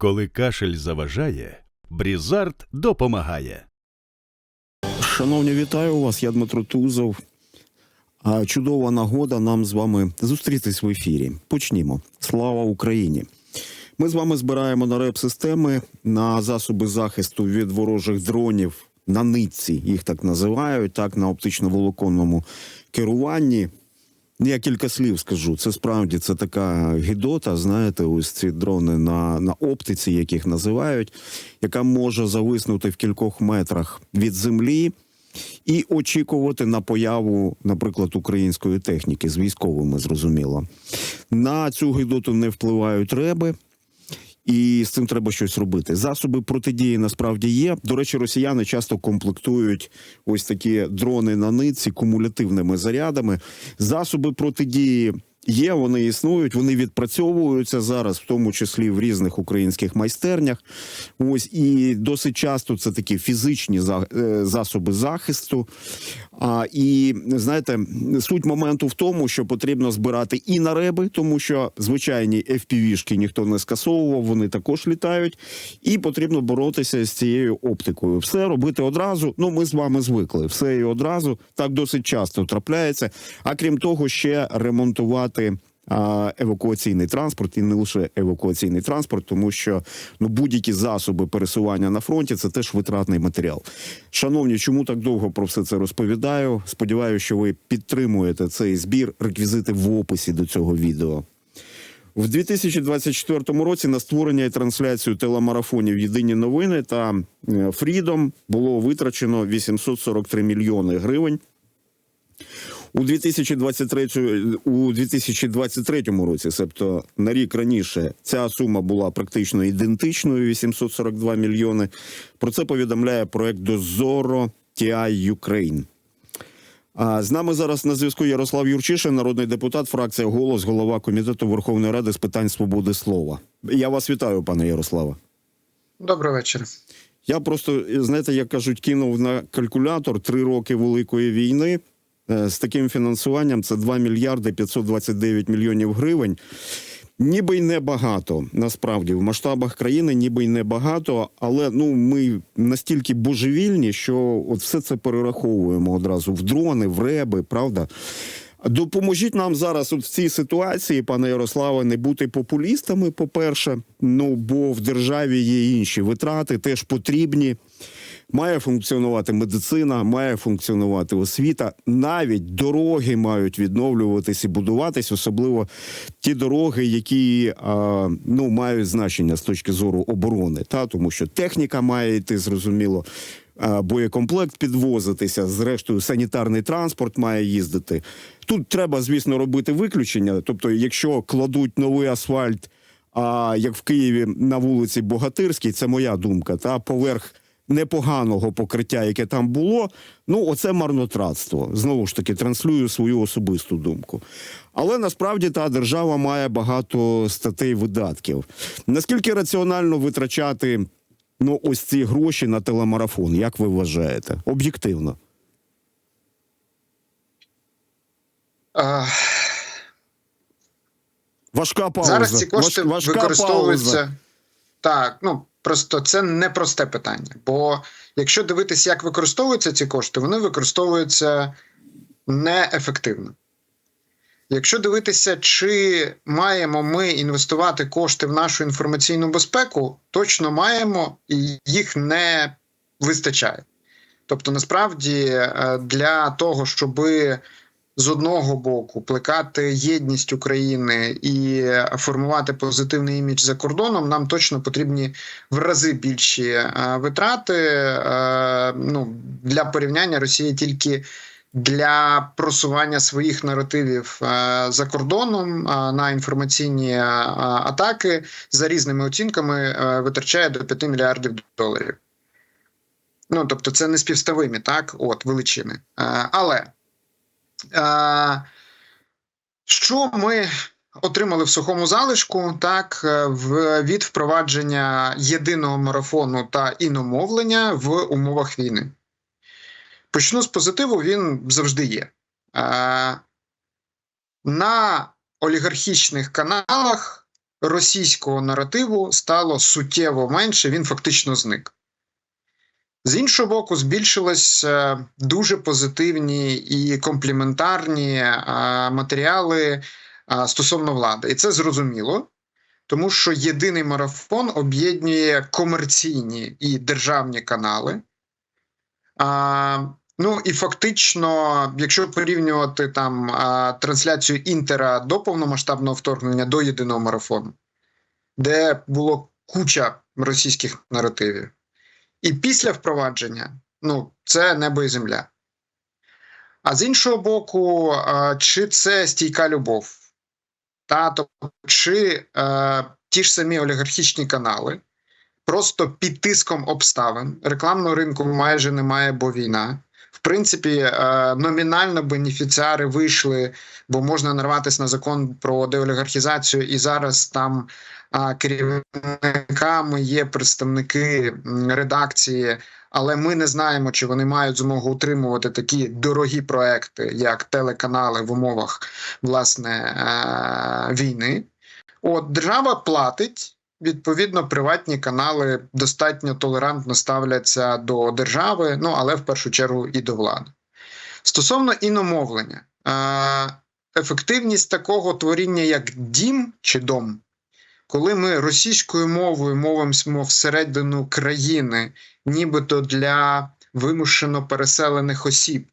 Коли кашель заважає, Брізард допомагає. Шановні, вітаю вас. Я Дмитро Тузов. Чудова нагода нам з вами зустрітись в ефірі. Почнімо. Слава Україні! Ми з вами збираємо на реп-системи на засоби захисту від ворожих дронів на нитці, їх так називають, так на оптично-волоконному керуванні. Я кілька слів скажу. Це справді це така гідота. Знаєте, ось ці дрони на, на оптиці, яких називають, яка може зависнути в кількох метрах від землі і очікувати на появу, наприклад, української техніки з військовими, зрозуміло. На цю гідоту не впливають реби. І з цим треба щось робити. Засоби протидії насправді є. До речі, росіяни часто комплектують ось такі дрони на нитці кумулятивними зарядами. Засоби протидії є, вони існують, вони відпрацьовуються зараз, в тому числі в різних українських майстернях. Ось і досить часто це такі фізичні е, засоби захисту. А, і знаєте, суть моменту в тому, що потрібно збирати і на реби, тому що звичайні FPV-шки ніхто не скасовував, вони також літають. І потрібно боротися з цією оптикою. Все робити одразу. Ну, ми з вами звикли. Все і одразу так досить часто трапляється. А крім того, ще ремонтувати. А, Евакуаційний транспорт і не лише евакуаційний транспорт, тому що ну будь-які засоби пересування на фронті це теж витратний матеріал. Шановні, чому так довго про все це розповідаю? Сподіваюся, що ви підтримуєте цей збір. Реквізити в описі до цього відео. В 2024 році на створення і трансляцію телемарафонів Єдині новини та е, Фрідом було витрачено 843 мільйони гривень. У 2023, у 2023 році, себто на рік раніше, ця сума була практично ідентичною 842 мільйони. Про це повідомляє проект Дозоро TI Ukraine. А з нами зараз на зв'язку Ярослав Юрчишин, народний депутат, фракція Голос, голова комітету Верховної Ради з питань свободи слова. Я вас вітаю, пане Ярославе. Добрий вечір. Я просто, знаєте, як кажуть, кинув на калькулятор три роки великої війни. Е, З таким фінансуванням це 2 мільярди 529 мільйонів гривень. Ніби й небагато, насправді, в масштабах країни ніби й небагато, але ну ми настільки божевільні, що от все це перераховуємо одразу в дрони, в реби, правда. Допоможіть нам зараз от в цій ситуації, пане Ярославе, не бути популістами, по-перше. Ну бо в державі є інші витрати, теж потрібні. Має функціонувати медицина, має функціонувати освіта. Навіть дороги мають відновлюватись і будуватись, особливо ті дороги, які а, ну мають значення з точки зору оборони, та тому що техніка має йти зрозуміло. Боєкомплект підвозитися, зрештою, санітарний транспорт має їздити. Тут треба, звісно, робити виключення. Тобто, якщо кладуть новий асфальт, а як в Києві на вулиці Богатирській, це моя думка, та поверх непоганого покриття, яке там було, ну оце марнотратство. Знову ж таки, транслюю свою особисту думку. Але насправді та держава має багато статей видатків. Наскільки раціонально витрачати ну, ось ці гроші на телемарафон, як ви вважаєте? Об'єктивно. А, Важка пауза. зараз ці кошти Важ- важка використовуються. пауза. Так, ну просто це не просте питання. Бо якщо дивитися, як використовуються ці кошти, вони використовуються неефективно. Якщо дивитися, чи маємо ми інвестувати кошти в нашу інформаційну безпеку, точно маємо, і їх не вистачає. Тобто, насправді, е, для того, щоби з одного боку плекати єдність України і формувати позитивний імідж за кордоном, нам точно потрібні в рази більші е, витрати. Е, ну, для порівняння Росія тільки. Для просування своїх наративів е, за кордоном на інформаційні атаки за різними оцінками витрачає до 5 мільярдів доларів. Ну тобто, це не співставимі, так, от величини. Але Що ми отримали в сухому залишку, так е, від впровадження єдиного марафону та іномовлення в умовах війни? Почну з позитиву, він завжди є. На олігархічних каналах російського наративу стало суттєво менше, він фактично зник. З іншого боку, збільшились е, дуже позитивні і компліментарні матеріали стосовно влади. І це зрозуміло, тому що єдиний марафон об'єднує комерційні і державні канали. Ну і фактично, якщо порівнювати там трансляцію Інтера до повномасштабного вторгнення до єдиного марафону, де було куча російських наративів. І після впровадження ну, це небо і земля. А з іншого боку, чи це стійка любов? Та, тобто, чи е, ті ж самі олігархічні канали просто під тиском обставин рекламного ринку майже немає, бо війна. В принципі, номінально бенефіціари вийшли, бо можна нарватися на закон про деолігархізацію, і зараз там керівниками є представники редакції, але ми не знаємо, чи вони мають змогу утримувати такі дорогі проекти, як телеканали в умовах власне е, війни. От держава платить. Відповідно, приватні канали достатньо толерантно ставляться до держави, ну але в першу чергу і до влади. Стосовно іномовлення, е, ефективність такого творіння, як дім чи дом, коли ми російською мовою мовимо всередину країни, нібито для вимушено переселених осіб,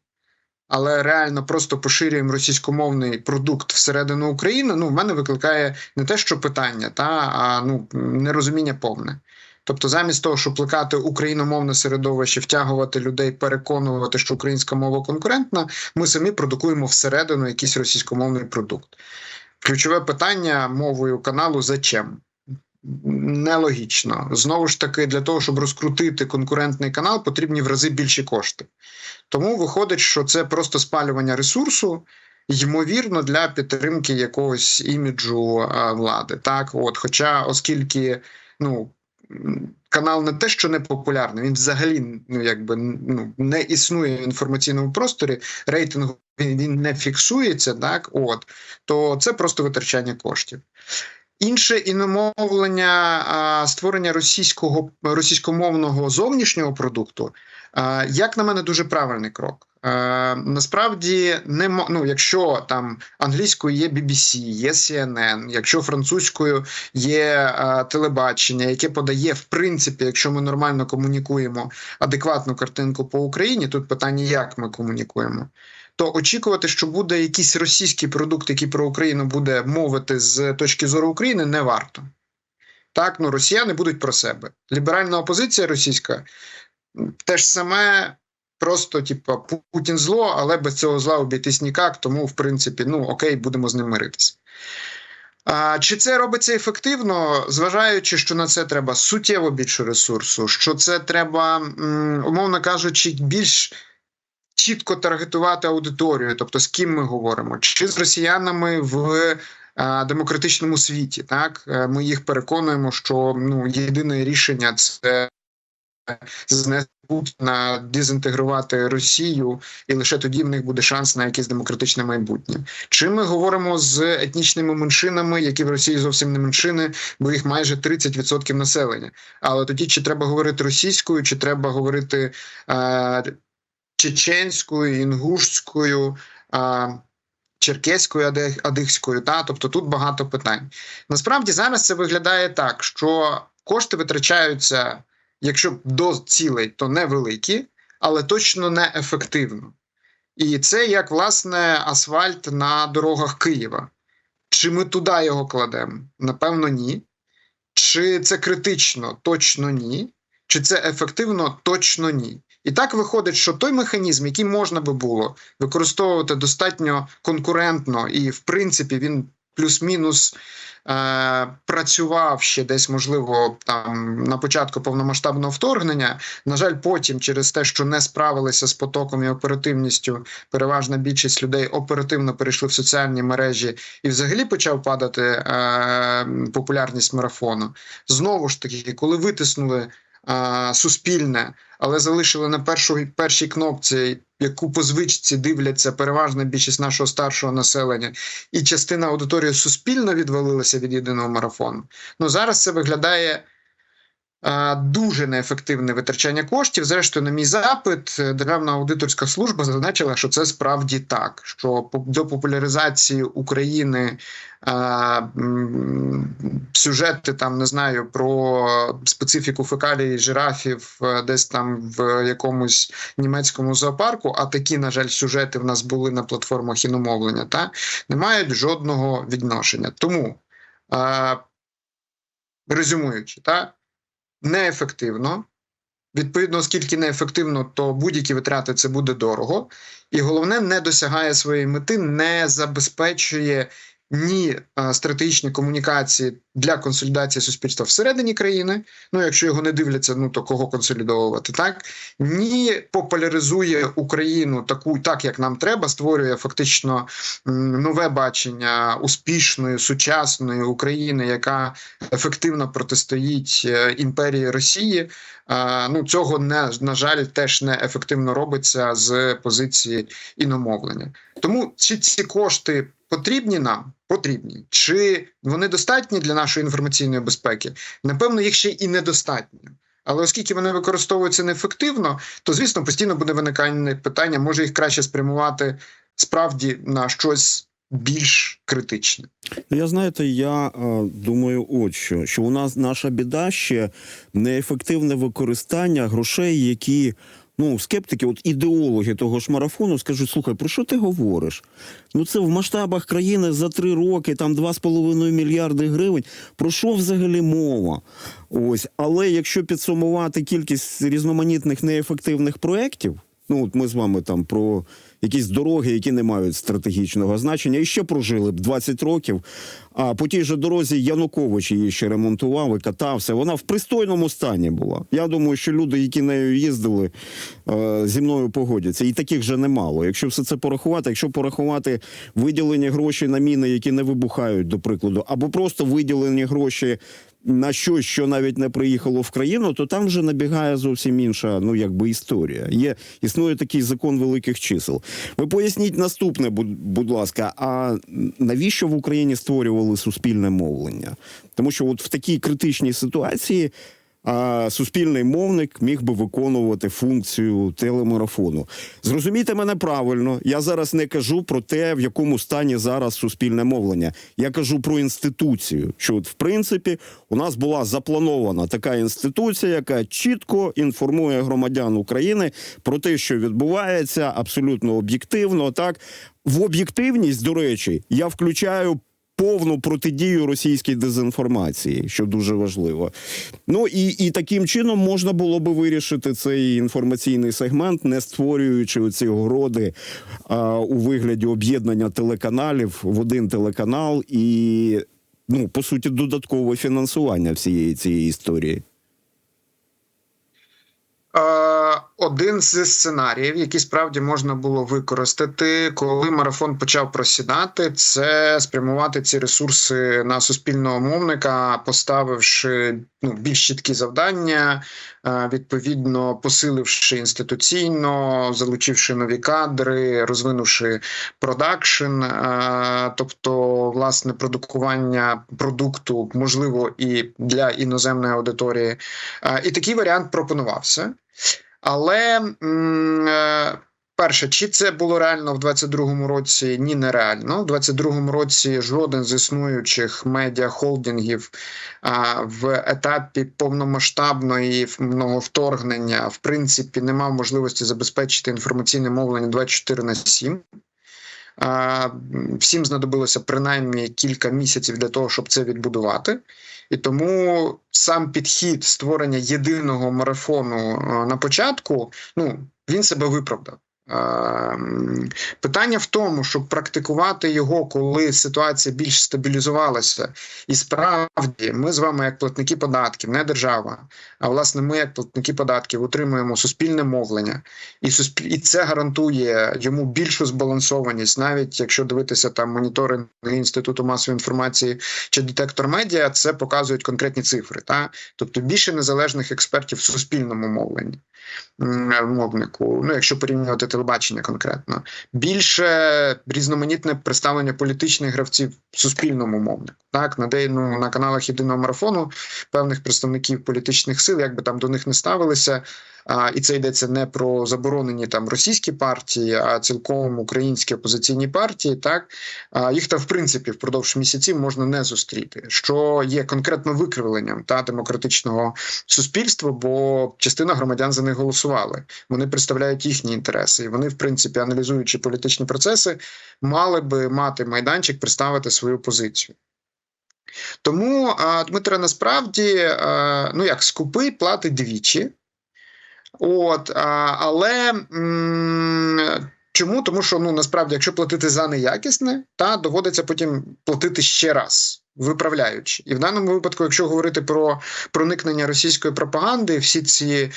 але реально просто поширюємо російськомовний продукт всередину України, ну в мене викликає не те, що питання, та а ну нерозуміння повне. Тобто, замість того, щоб плекати україномовне середовище, втягувати людей, переконувати, що українська мова конкурентна, ми самі продукуємо всередину якийсь російськомовний продукт. Ключове питання мовою каналу зачем? Нелогічно. Знову ж таки, для того, щоб розкрутити конкурентний канал, потрібні в рази більші кошти. Тому виходить, що це просто спалювання ресурсу, ймовірно, для підтримки якогось іміджу а, влади. Так, от, хоча, оскільки ну, канал не те, що не популярний, він взагалі ну, якби, ну, не існує в інформаційному просторі, рейтинг він, не фіксується, так, от, то це просто витрачання коштів. Інше іномовлення а, створення російського російськомовного зовнішнього продукту, а, як на мене, дуже правильний крок. Е, насправді не ну, якщо там англійською є BBC, є CNN, якщо французькою є е, телебачення, яке подає в принципі, якщо ми нормально комунікуємо адекватну картинку по Україні, тут питання, як ми комунікуємо. То очікувати, що буде якийсь російський продукт, який про Україну буде мовити з точки зору України, не варто. Так, ну росіяни будуть про себе. Ліберальна опозиція російська те ж саме, просто, типу, Путін зло, але без цього зла обійтись ніяк, тому, в принципі, ну окей, будемо з ним миритися. А, чи це робиться ефективно, зважаючи, що на це треба суттєво більше ресурсу, що це треба, умовно кажучи, більш чітко таргетувати аудиторію, тобто з ким ми говоримо, чи з росіянами в е, демократичному світі. Так Е, ми їх переконуємо, що ну єдине рішення це знести Путіна, дезінтегрувати Росію, і лише тоді в них буде шанс на якесь демократичне майбутнє. Чи ми говоримо з етнічними меншинами, які в Росії зовсім не меншини, бо їх майже 30% населення. Але тоді чи треба говорити російською, чи треба говорити е, чеченською, інгушською, е, черкеською, адихською. Та? Тобто тут багато питань. Насправді зараз це виглядає так, що кошти витрачаються, якщо до цілей, то невеликі, але точно не ефективно. І це як власне асфальт на дорогах Києва. Чи ми туди його кладемо? Напевно, ні. Чи це критично? Точно ні. Чи це ефективно? Точно ні. І так виходить, що той механізм, який можна би було використовувати достатньо конкурентно, і в принципі він плюс-мінус е, працював ще десь, можливо, там на початку повномасштабного вторгнення. На жаль, потім, через те, що не справилися з потоком і оперативністю, переважна більшість людей оперативно перейшли в соціальні мережі і взагалі почав падати е, популярність марафону. Знову ж таки, коли витиснули суспільне, але залишили на першу, першій кнопці, яку по звичці дивляться переважна більшість нашого старшого населення, і частина аудиторії суспільно відвалилася від єдиного марафону. Ну зараз це виглядає. Дуже неефективне витрачання коштів. Зрештою, на мій запит, е, Державна аудиторська служба зазначила, що це справді так. Що до популяризації України а, сюжети там не знаю про специфіку фекалій жирафів е, десь там в якомусь німецькому зоопарку. А такі, на жаль, сюжети в нас були на платформах іномовлення, та не мають жодного відношення. Тому, а, резюмуючи, та неефективно. Відповідно, оскільки неефективно, то будь-які витрати це буде дорого, і головне, не досягає своєї мети, не забезпечує ні е, стратегічні комунікації для консолідації суспільства всередині країни. Ну, якщо його не дивляться, ну то кого консолідовувати, так ні популяризує Україну таку, так як нам треба, створює фактично нове бачення успішної сучасної України, яка ефективно протистоїть е, імперії Росії. Ну цього не на жаль теж не ефективно робиться з позиції іномовлення. Тому чи ці кошти потрібні нам? Потрібні. Чи вони достатні для нашої інформаційної безпеки? Напевно, їх ще і недостатньо. Але оскільки вони використовуються неефективно, то звісно постійно буде виникання питання, може їх краще спрямувати справді на щось більш критичне. Я знаєте, я е, думаю, от що, що у нас наша біда ще неефективне використання грошей, які. Ну, скептики, от ідеологи того ж марафону скажуть: слухай, про що ти говориш? Ну це в масштабах країни за три роки, там 2,5 мільярди гривень. Про що взагалі мова? Ось, але якщо підсумувати кількість різноманітних неефективних проєктів, ну от ми з вами там про якісь дороги, які не мають стратегічного значення, і ще прожили б 20 років. А по тій же дорозі Янукович її ще ремонтував і катався. Вона в пристойному стані була. Я думаю, що люди, які нею їздили, е, зі мною погодяться. І таких же немало. Якщо все це порахувати, якщо порахувати виділені гроші на міни, які не вибухають, до прикладу, або просто виділені гроші. На щось, що навіть не приїхало в країну, то там вже набігає зовсім інша, ну якби історія. Є існує такий закон великих чисел. Ви поясніть наступне, будь, ласка. А навіщо в Україні створювали суспільне мовлення? Тому що от в такій критичній ситуації а, суспільний мовник міг би виконувати функцію телемарафону. Зрозумійте мене правильно. Я зараз не кажу про те, в якому стані зараз суспільне мовлення. Я кажу про інституцію. Що, от, в принципі, у нас була запланована така інституція, яка чітко інформує громадян України про те, що відбувається, абсолютно об'єктивно. Так в об'єктивність, до речі, я включаю повну протидію російській дезінформації, що дуже важливо. Ну і, і таким чином можна було би вирішити цей інформаційний сегмент, не створюючи оці городи а, у вигляді об'єднання телеканалів в один телеканал і. Ну, по суті, додаткове фінансування всієї цієї історії. Е, Один з сценаріїв, який справді можна було використати, коли марафон почав просідати, це спрямувати ці ресурси на суспільного мовника, поставивши ну, більш чіткі завдання, е, відповідно посиливши інституційно, залучивши нові кадри, розвинувши продакшн, е, тобто власне продукування продукту можливо і для іноземної аудиторії. Е, І такий варіант пропонувався. Але е, перше, чи це було реально в 22-му році? Ні, нереально. В 22-му році жоден з існуючих медіахолдингів холдингів в етапі повномасштабної вторгнення в принципі не мав можливості забезпечити інформаційне мовлення 24 на 7. Всім знадобилося принаймні кілька місяців для того, щоб це відбудувати. І тому сам підхід створення єдиного марафону на початку, ну він себе виправдав. Ем, Питання в тому, щоб практикувати його, коли ситуація більш стабілізувалася, і справді ми з вами, як платники податків, не держава, а власне ми, як платники податків, отримуємо суспільне мовлення, і суспіль... і це гарантує йому більшу збалансованість, навіть якщо дивитися там моніторинг інституту масової інформації чи детектор медіа, це показують конкретні цифри. Та тобто більше незалежних експертів в суспільному мовленні мовнику. Ну, якщо порівнювати телебачення конкретно, більше різноманітне представлення політичних гравців в суспільному мовнику. Так, на ну, на каналах єдиного марафону певних представників політичних сил, як би там до них не ставилися. А, і це йдеться не про заборонені там російські партії, а цілком українські опозиційні партії. Так а, їх там в принципі впродовж місяців можна не зустріти, що є конкретно викривленням та демократичного суспільства, бо частина громадян за них голосували. Вони представляють їхні інтереси, і вони, в принципі, аналізуючи політичні процеси, мали би мати майданчик представити свою позицію. Тому Дмитро насправді ну як скупий платить двічі. От, але чому? Тому що ну насправді, якщо платити за неякісне, та доводиться потім платити ще раз, виправляючи. І в даному випадку, якщо говорити про проникнення російської пропаганди, всі ці е,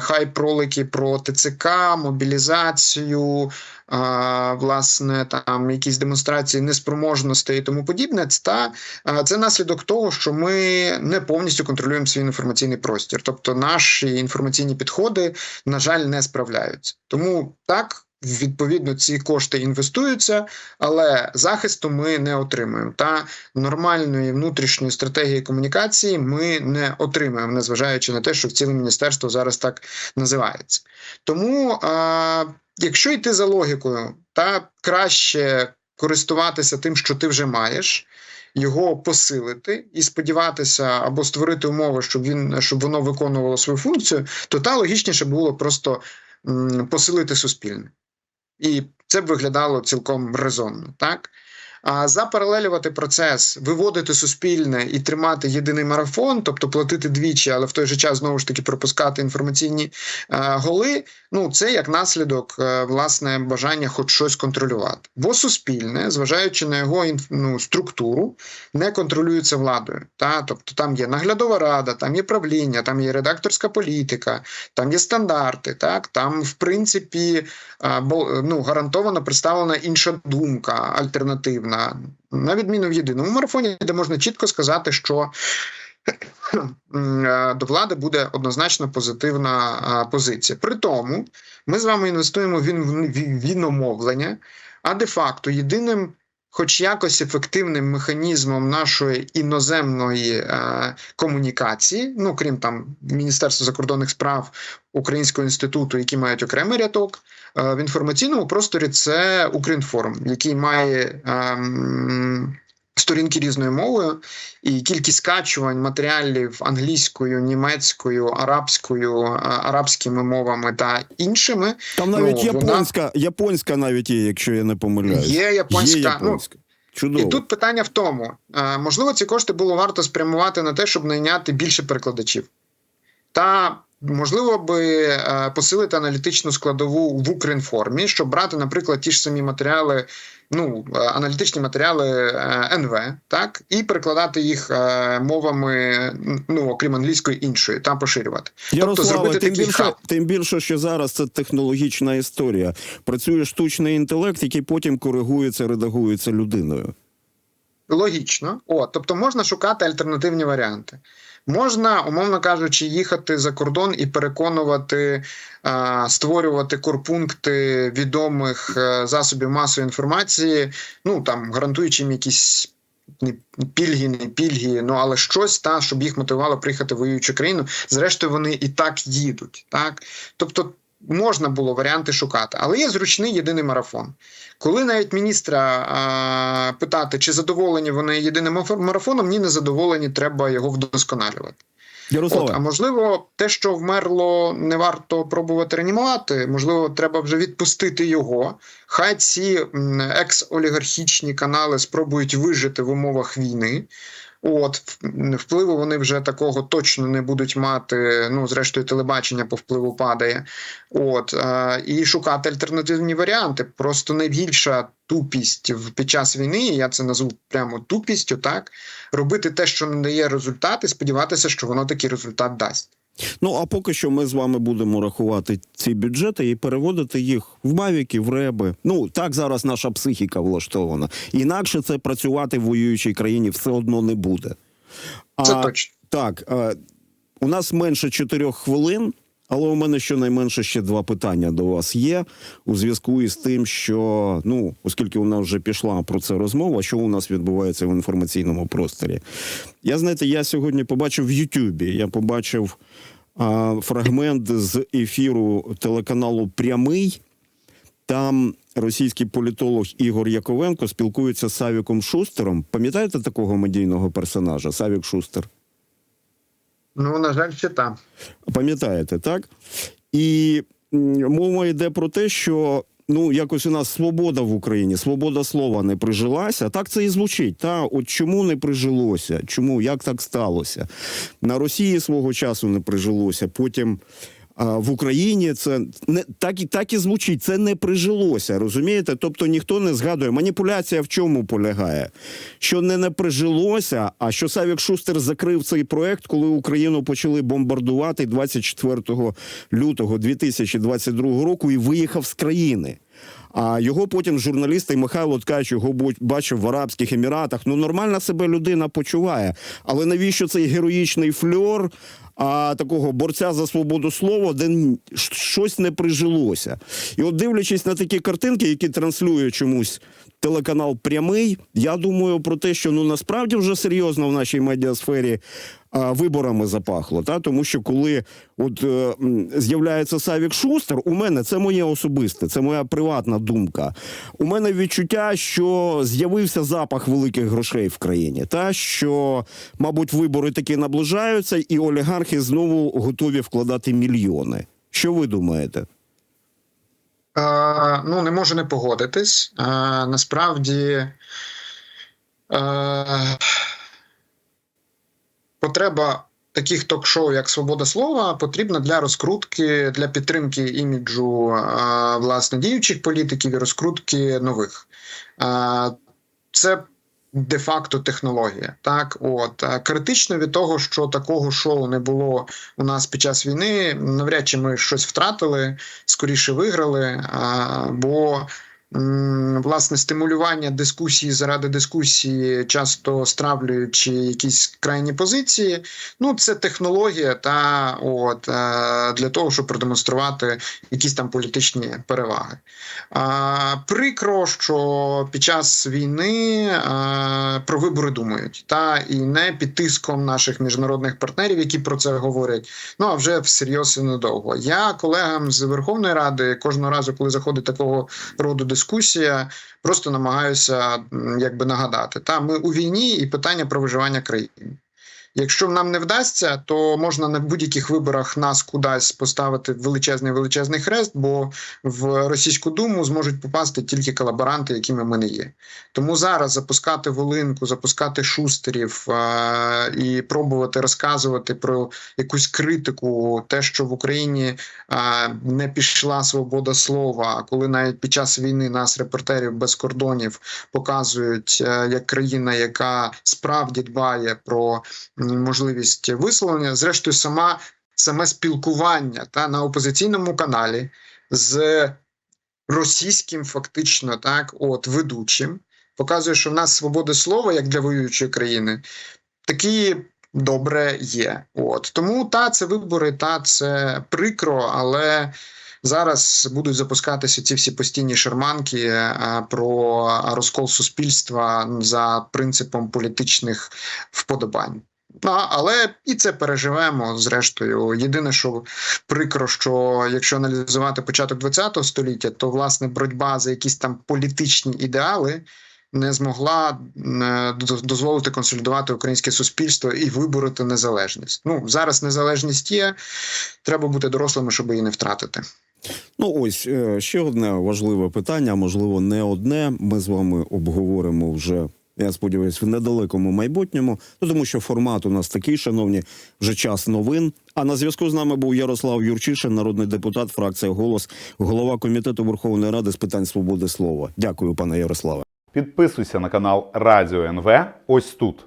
хайп-ролики про ТЦК, мобілізацію. А, власне, там якісь демонстрації неспроможності і тому подібне, це, та, а, це наслідок того, що ми не повністю контролюємо свій інформаційний простір. Тобто наші інформаційні підходи, на жаль, не справляються. Тому так. Відповідно, ці кошти інвестуються, але захисту ми не отримуємо. Та нормальної внутрішньої стратегії комунікації ми не отримуємо, незважаючи на те, що в ціле міністерство зараз так називається. Тому, а, якщо йти за логікою, та краще користуватися тим, що ти вже маєш. Його посилити і сподіватися або створити умови, щоб він щоб воно виконувало свою функцію, то та логічніше було просто посилити суспільне. І це б виглядало цілком резонно, так? А запаралелювати процес, виводити суспільне і тримати єдиний марафон, тобто платити двічі, але в той же час знову ж таки пропускати інформаційні е, голи. Ну це як наслідок е, власне бажання хоч щось контролювати. Бо суспільне, зважаючи на його ну, структуру, не контролюється владою. Та? Тобто там є наглядова рада, там є правління, там є редакторська політика, там є стандарти. Так? Там, в принципі, бо, ну, гарантовано представлена інша думка альтернативна, на відміну в єдиному марафоні, де можна чітко сказати, що е, до влади буде однозначно позитивна позиція. При тому ми з вами інвестуємо в ін- в іномовлення, а де-факто єдиним. Хоч якось ефективним механізмом нашої іноземної е, комунікації, ну крім там Міністерства закордонних справ Українського інституту, які мають окремий рядок, е, в інформаційному просторі це Укрінформ, який має ем, сторінки різною мовою, і кількість скачувань матеріалів англійською, німецькою, арабською, е, арабськими мовами та іншими Там навіть Ну, вона- японська, японська навіть є, якщо я не помиляюсь. є японська. Є ну. Чудово. І тут питання в тому: е, можливо, ці кошти було варто спрямувати на те, щоб найняти більше перекладачів. Та можливо би е, посилити аналітичну складову в Укрінформі, щоб брати, наприклад, ті ж самі матеріали, ну е, аналітичні матеріали е, НВ, так, і перекладати їх мовами, ну окрім англійської іншої, та поширювати. Ярославе, зробити тим більше, хаб. тим більше, що зараз це технологічна історія. Працює штучний інтелект, який потім коригується, редагується людиною. Логічно. О, тобто можна шукати альтернативні варіанти. Можна, умовно кажучи, їхати за кордон і переконувати, е, створювати корпункти відомих е, засобів масової інформації, ну там гарантуючи їм якісь. Пільги, не пільги, ну але щось та щоб їх мотивувало приїхати в воюючу країну. Зрештою, вони і так їдуть. Так, тобто можна було варіанти шукати, але є зручний єдиний марафон. Коли навіть міністра а, питати, чи задоволені вони єдиним марафоном, ні, не задоволені, треба його вдосконалювати. От, а можливо, те, що вмерло, не варто пробувати реанімувати. Можливо, треба вже відпустити його. Хай ці екс-олігархічні канали спробують вижити в умовах війни. От впливу вони вже такого точно не будуть мати. Ну, зрештою, телебачення по впливу падає. От е, і шукати альтернативні варіанти. Просто найбільша тупість під час війни. Я це назву прямо тупістю. Так робити те, що не дає результати, сподіватися, що воно такий результат дасть. Ну а поки що ми з вами будемо рахувати ці бюджети і переводити їх в мавіки, в реби. Ну так зараз наша психіка влаштована. Інакше це працювати в воюючій країні все одно не буде. Це а, точно. Так, А, у нас менше чотирьох хвилин, але у мене щонайменше ще два питання до вас є у зв'язку із тим, що ну, оскільки у нас вже пішла про це розмова, що у нас відбувається в інформаційному просторі. Я знаєте, я сьогодні побачив в Ютубі. Я побачив а, фрагмент з ефіру телеканалу Прямий. Там російський політолог Ігор Яковенко спілкується з Савіком Шустером. Пам'ятаєте такого медійного персонажа? Савік Шустер? Ну на жаль, ще там. Пам'ятаєте, так? І мова йде про те, що ну якось у нас свобода в Україні, свобода слова не прижилася. Так це і звучить. Та от чому не прижилося? Чому як так сталося? На Росії свого часу не прижилося. Потім. В Україні це не так і так і звучить. Це не прижилося, розумієте? Тобто ніхто не згадує. Маніпуляція в чому полягає? Що не не прижилося, а що Савік Шустер закрив цей проект, коли Україну почали бомбардувати 24 лютого 2022 року і виїхав з країни. А його потім журналісти Михайло Ткач його бачив в Арабських Еміратах. Ну нормально себе людина почуває. Але навіщо цей героїчний фльор? А такого борця за свободу слова, де щось не прижилося. І от дивлячись на такі картинки, які транслює чомусь телеканал прямий, я думаю про те, що ну насправді вже серйозно в нашій медіасфері виборами запахло. Та? Тому що коли от е, з'являється Савік Шустер, у мене це моє особисте, це моя приватна думка. У мене відчуття, що з'явився запах великих грошей в країні, та що, мабуть, вибори таки наближаються, і олігархи знову готові вкладати мільйони. Що ви думаєте? Е, ну, не можу не погодитись. Е, насправді е, потреба таких ток-шоу, як Свобода слова, потрібна для розкрутки, для підтримки іміджу власне діючих політиків і розкрутки нових. Це де-факто технологія. Так, от критично від того, що такого шоу не було у нас під час війни, навряд чи ми щось втратили скоріше виграли. Бо власне стимулювання дискусії заради дискусії, часто стравлюючи якісь крайні позиції. Ну, це технологія та от е, для того, щоб продемонструвати якісь там політичні переваги. Прикро, що під час війни про вибори думають, та і не під тиском наших міжнародних партнерів, які про це говорять. Ну а вже всерйоз і недовго. Я колегам з Верховної Ради кожного разу, коли заходить такого роду дискусія, просто намагаюся якби нагадати. Та ми у війні і питання про виживання країни. Якщо нам не вдасться, то можна на будь-яких виборах нас кудись поставити величезний величезний хрест, бо в російську думу зможуть попасти тільки колаборанти, якими ми не є. Тому зараз запускати волинку, запускати шустерів е- і пробувати розказувати про якусь критику, те, що в Україні е- не пішла свобода слова, коли навіть під час війни нас, репортерів без кордонів, показують е- як країна, яка справді дбає про можливість висловлення. Зрештою, сама саме спілкування та на опозиційному каналі з російським, фактично, так, от ведучим, показує, що в нас свобода слова, як для воюючої країни, такі добре є. От тому та це вибори, та це прикро, але. Зараз будуть запускатися ці всі постійні шарманки а, про розкол суспільства за принципом політичних вподобань. Ну, але і це переживемо. Зрештою, єдине, що прикро, що якщо аналізувати початок ХХ століття, то власне боротьба за якісь там політичні ідеали не змогла е, дозволити консолідувати українське суспільство і вибороти незалежність. Ну зараз незалежність є. Треба бути дорослими, щоб її не втратити. Ну, ось е, ще одне важливе питання, можливо, не одне. Ми з вами обговоримо вже Я сподіваюся, в недалекому майбутньому. Ну тому що формат у нас такий, шановні, вже час новин. А на зв'язку з нами був Ярослав Юрчишин, народний депутат, фракція Голос, голова комітету Верховної Ради з питань свободи слова. Дякую, пане Ярославе. Підписуйся на канал Радіо НВ ось тут.